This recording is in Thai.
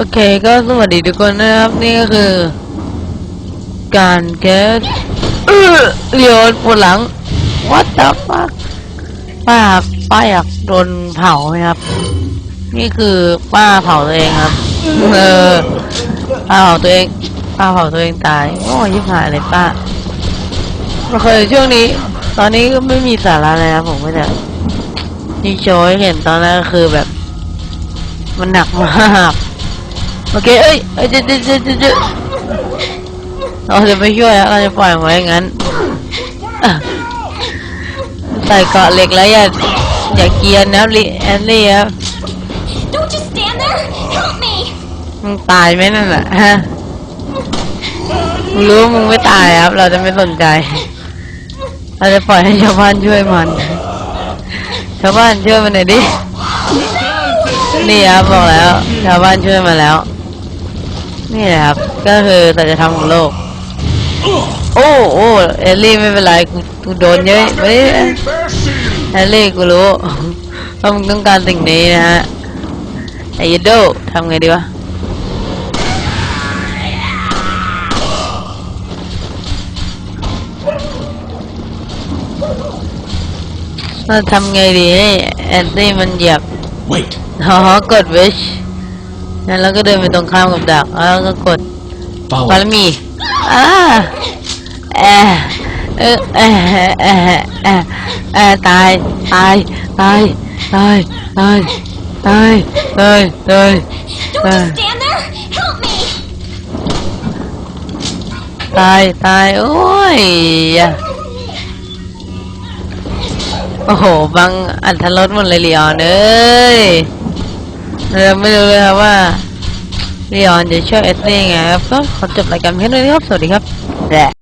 โอเคก็สวัสดีทุกคนนะครับ นี่ก็คือ การแก้เออเลียวปวดหลัง what the fuck ป้าป้าอยากโดนเผาไหมครับ นี่คือป้าเผาตัวเองครับ เออป้าเผาตัวเองป้าเผาตัวเองตายโอ้ยยิบหายเลยป้าโอเคช่วงนี้ ตอนนี้ก็ไม่มีสาระเลยครับผมก็จะนี่โชว์ให้เห็นตอนแรกก็คือแบบ มันหนักมาก โอเคเอ้ยเอ้ยเจ๊เจ๊เจ๊เจ๊เจ๊เราจะไม่ช่วยแล้วเราจะปล่อยมันไว้อย่างนั้นอะใส่เกาะเหล็กแล้วอย่าอย่าเกรียนนะลิแอนลี่ครับ Don't just stand there! Help me! มึงตายไหมนั่นแหละฮะมึงรู้ว่ามึงไม่ตายครับ เราจะไม่สนใจ เราจะปล่อยให้ชาวบ้านช่วยมัน ชาวบ้านช่วยมันหน่อยดิ นี่ครับบอกแล้ว ชาวบ้านช่วยมาแล้ว นี่แหละครับ ก็คือสัจธรรมของโลก โอ้โอ้เอลลี่ไม่เป็นไรกูกูโดนเยอะไม่เอลลี่กูรู้ว่ามึงต้องการสิ่งนี้นะฮะไอ้ยดโดทำไงดีวะเราทำไงดีให้แอนตี้มันเหยียบ Wait. อ๋อกดวิช นั้นแล้วก็เดินไปตรงข้ามกับดักแล้วก็กด Follow. บารมีอ่าเอะเออเอะเอะเอะเอะตายตายตายตายตายตายตายตาย Don't just stand there! Help me! ตายตายโอ้ยโอ้โหบังอันทรสหมดเลยลีออนเอ้ย เราไม่รู้เลยครับว่าลีออนจะช่วยเอสเล่ไงครับก็ขอจบรายการเพียงเท่านี้ครับ สวัสดีครับแหละ